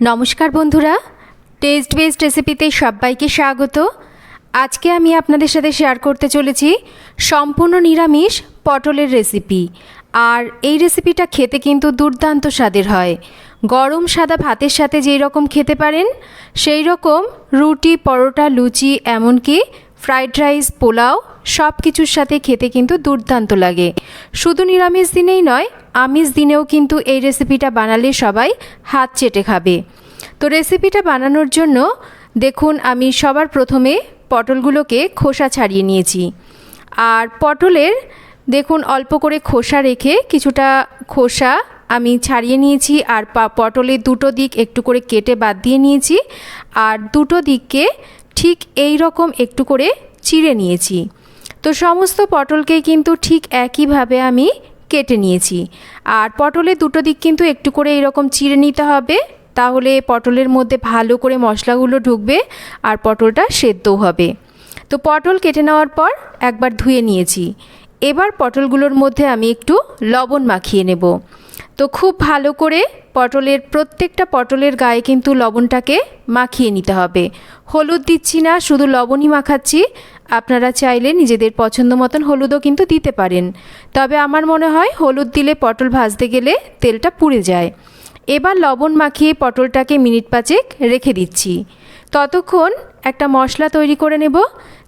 নমস্কার বন্ধুরা test based রেসিপিতে সবাইকে স্বাগত। আজকে আমি আপনাদের সাথে শেয়ার করতে চলেছি সম্পূর্ণ নিরামিষ পটলের রেসিপি আর এই রেসিপিটা খেতে কিন্তু দুর্দান্ত স্বাদের হয়। গরম সাদা ভাতের সাথে যেই রকম খেতে পারেন, সেই রকম রুটি, পরোটা, লুচি, এমনকি ফ্রাইড রাইস পোলাও সব কিছুর সাথে খেতে কিন্তু দুর্দান্ত লাগে। শুধু নিরামিষ দিনেই নয়, আমিষ দিনেও কিন্তু এই রেসিপিটা বানালে সবাই হাত চেটে খাবে। তো রেসিপিটা বানানোর জন্য দেখুন, আমি সবার প্রথমে পটলগুলোকে খোসা ছাড়িয়ে নিয়েছি। আর পটলের, দেখুন, অল্প করে খোসা রেখে কিছুটা খোসা আমি ছাড়িয়ে নিয়েছি আর পটলের দুটো দিক একটু করে কেটে বাদ দিয়ে নিয়েছি। আর দুটো দিককে ঠিক এই রকম একটু করে চিড়ে নিয়েছি। তো সমস্ত পটলকে কিন্তু ঠিক একইভাবে আমি কেটে নিয়েছি। আর পটলের দুটো দিক কিন্তু একটু করে এরকম চিড়ে নিতে হবে, তাহলে পটলের মধ্যে ভালো করে মশলাগুলো ঢুকবে আর পটলটা সেদ্ধও হবে। তো পটল কেটে নেওয়ার পর একবার ধুয়ে নিয়েছি। এবার পটলগুলোর মধ্যে আমি একটু লবণ মাখিয়ে নেব। তো খুব ভালো করে পটলের প্রত্যেকটা পটলের গায়ে কিন্তু লবণটাকে মাখিয়ে নিতে হবে। হলুদ দিচ্ছি না, শুধু লবণই মাখাচ্ছি। আপনারা চাইলে নিজেদের পছন্দ মতন হলুদও কিন্তু দিতে পারেন। তবে আমার মনে হয় হলুদ দিলে পটল ভাজতে গেলে তেলটা পুড়ে যায়। এবার লবণ মাখিয়ে পটলটাকে মিনিট পাঁচেক রেখে দিচ্ছি। ততক্ষণ একটা মশলা তৈরি করে নেব।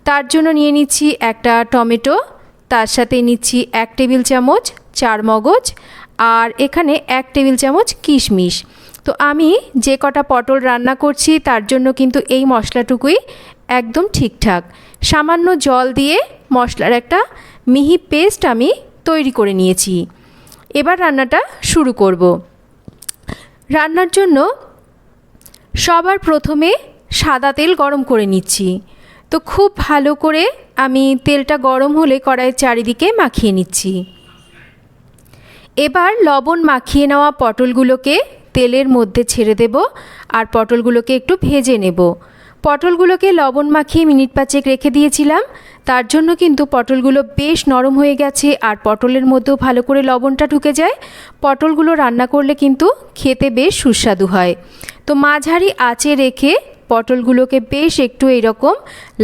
তার জন্য নিয়ে নিচ্ছি একটা টমেটো। তার সাথে নিচ্ছি এক টেবিল চামচ চার মগজ আর এখানে এক টেবিল চামচ কিশমিশ। তো আমি যে কটা পটল রান্না করছি, তার জন্য কিন্তু এই মশলাটুকুই একদম ঠিকঠাক। সামান্য জল দিয়ে মশলার একটা মিহি পেস্ট আমি তৈরি করে নিয়েছি। এবার রান্নাটা শুরু করব। রান্নার জন্য সবার প্রথমে সাদা তেল গরম করে নিচ্ছি। তো খুব ভালো করে আমি তেলটা গরম হলে কড়াইয়ের চারিদিকে মাখিয়ে নিচ্ছি। এবার লবণ মাখিয়ে নেওয়া পটলগুলোকে তেলের মধ্যে ছেড়ে দেব আর পটলগুলোকে একটু ভেজে নেব। পটলগুলোকে লবণ মাখিয়ে মিনিট পাঁচেক রেখে দিয়েছিলাম। তার জন্য কিন্তু পটলগুলো বেশ নরম হয়ে গেছে আর পটলের মধ্যেও ভালো করে লবণটা ঢুকে যায়। পটলগুলো রান্না করলে কিন্তু খেতে বেশ সুস্বাদু হয়। তো মাঝারি আঁচে রেখে পটলগুলোকে বেশ একটু এরকম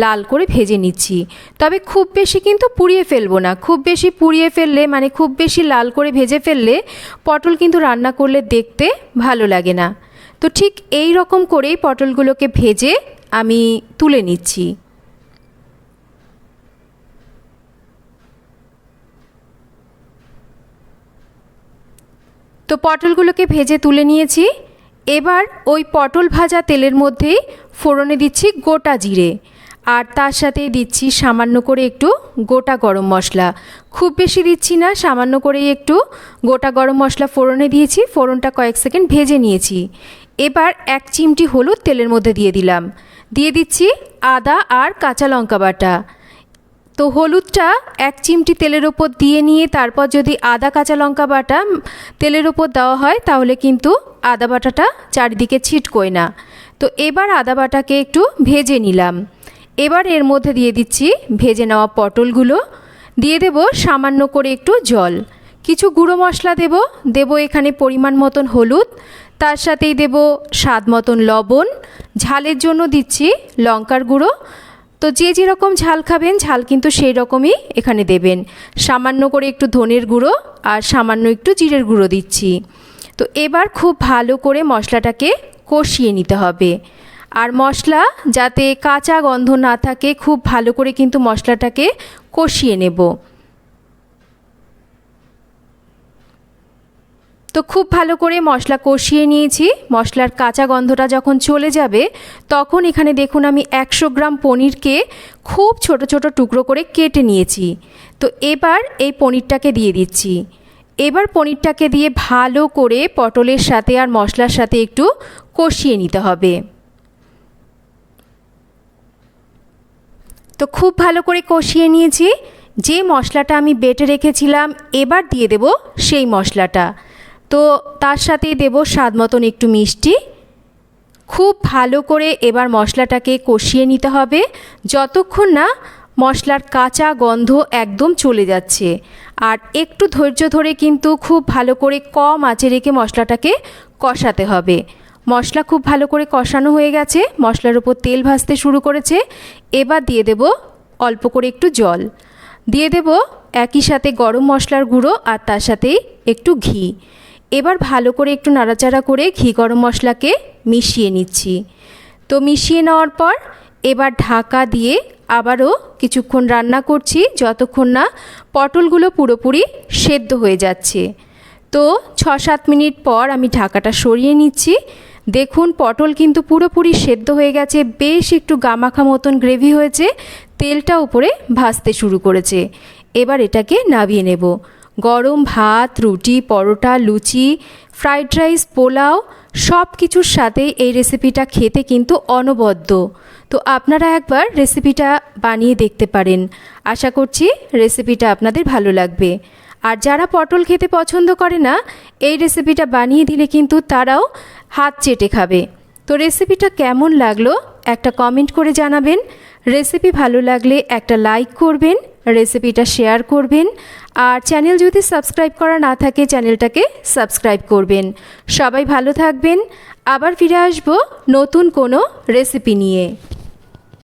লাল করে ভেজে নিচ্ছি। তবে খুব বেশি কিন্তু পুড়িয়ে ফেলব না। খুব বেশি পুড়িয়ে ফেললে মানে খুব বেশি লাল করে ভেজে ফেললে পটল কিন্তু রান্না করলে দেখতে ভালো লাগে না। তো ঠিক এই রকম করেই পটলগুলোকে ভেজে আমি তুলে নিচ্ছি। তো পটলগুলোকে ভেজে তুলে নিয়েছি। এবার ওই পটল ভাজা তেলের মধ্যেই ফোড়নে দিচ্ছি গোটা জিরে। আর তার সাথে দিচ্ছি সামান্য করে একটু গোটা গরম মশলা। খুব বেশি দিচ্ছি না, সামান্য করেই একটু গোটা গরম মশলা ফোড়নে দিয়েছি, ফোড়নটা কয়েক সেকেন্ড ভেজে নিয়েছি। এবার এক চিমটি হলুদ তেলের মধ্যে দিয়ে দিলাম। দিয়ে দিচ্ছি আদা আর কাঁচা লঙ্কা বাটা। তো হলুদটা এক চিমটি তেলের ওপর দিয়ে নিয়ে তারপর যদি আদা কাঁচা লঙ্কা বাটা তেলের ওপর দেওয়া হয়, তাহলে কিন্তু আদা বাটাটা চারিদিকে ছিটকোয় না। তো এবার আদা বাটাকে একটু ভেজে নিলাম। এবার এর মধ্যে দিয়ে দিচ্ছি ভেজে নেওয়া পটলগুলো। দিয়ে দেব সামান্য করে একটু জল। কিছু গুঁড়ো মশলা দেব দেব এখানে পরিমাণ মতন হলুদ। তার সাথেই দেব স্বাদ মতন লবণ। ঝালের জন্য দিচ্ছি লঙ্কার গুঁড়ো। তো যে যেরকম ঝাল খাবেন, ঝাল কিন্তু সেই রকমই এখানে দেবেন। সামান্য করে একটু ধনের গুঁড়ো আর সামান্য একটু জিরের গুঁড়ো দিচ্ছি। তো এবার খুব ভালো করে মশলাটাকে কষিয়ে নিতে হবে। আর মশলা যাতে কাঁচা গন্ধ না থাকে, খুব ভালো করে কিন্তু মশলাটাকে কষিয়ে নেব। তো খুব ভালো করে মশলা কষিয়ে নিয়েছি। মশলার কাঁচা গন্ধটা যখন চলে যাবে, তখন এখানে দেখুন আমি একশো গ্রাম পনিরকে খুব ছোট ছোট টুকরো করে কেটে নিয়েছি। তো এবার এই পনিরটাকে দিয়ে দিচ্ছি। এবার পনিরটাকে দিয়ে ভালো করে পটলের সাথে আর মশলার সাথে একটু কষিয়ে নিতে হবে। তো খুব ভালো করে কষিয়ে নিয়েছি। যে মশলাটা আমি বেটে রেখেছিলাম, এবার দিয়ে দেব সেই মশলাটা। তো তার সাথেই দেব স্বাদ মতন একটু মিষ্টি। খুব ভালো করে এবার মশলাটাকে কষিয়ে নিতে হবে। যতক্ষণ না মশলার কাঁচা গন্ধ একদম চলে যাচ্ছে। আর একটু ধৈর্য ধরে কিন্তু খুব ভালো করে কম আঁচে রেখে মশলাটাকে কষাতে হবে। মশলা খুব ভালো করে কষানো হয়ে গেছে। মশলার উপর তেল ভাজতে শুরু করেছে। এবার দিয়ে দেব অল্প করে একটু জল। দিয়ে দেব একই সাথে গরম মশলার গুঁড়ো আর তার সাথে একটু ঘি। এবার ভালো করে একটু নাড়াচাড়া করে ঘি গরম মশলাকে মিশিয়ে নিচ্ছি। তো মিশিয়ে নেওয়ার পর এবার ঢাকা দিয়ে আবারও কিছুক্ষণ রান্না করছি, যতক্ষণ না পটলগুলো পুরোপুরি সেদ্ধ হয়ে যাচ্ছে। তো ছ সাত মিনিট পর আমি ঢাকাটা সরিয়ে নিচ্ছি। দেখুন, পটল কিন্তু পুরোপুরি সেদ্ধ হয়ে গেছে, বেশ একটু গামাখা মতন গ্রেভি হয়েছে, তেলটা উপরে ভাজতে শুরু করেছে। এবার এটাকে নামিয়ে নেব। গরম ভাত, রুটি, পরোটা, লুচি, ফ্রাইড রাইস, পোলাও সব কিছুর সাথে এই রেসিপিটা খেতে কিন্তু অনবদ্য। তো আপনারা একবার রেসিপিটা বানিয়ে দেখতে পারেন। আশা করছি রেসিপিটা আপনাদের ভালো লাগবে। আর যারা পটল খেতে পছন্দ করে না, এই রেসিপিটা বানিয়ে দিলে কিন্তু তারাও হাত চেটে খাবে। তো রেসিপিটা কেমন লাগল, একটা কমেন্ট করে জানাবেন। রেসিপি ভালো লাগলে একটা লাইক করবেন রেসিপিটা শেয়ার করবেন, আর চ্যানেল যদি সাবস্ক্রাইব করা না থাকে চ্যানেলটাকে সাবস্ক্রাইব করবেন। সবাই ভালো থাকবেন, আবার ফিরে আসব নতুন কোনো রেসিপি নিয়ে।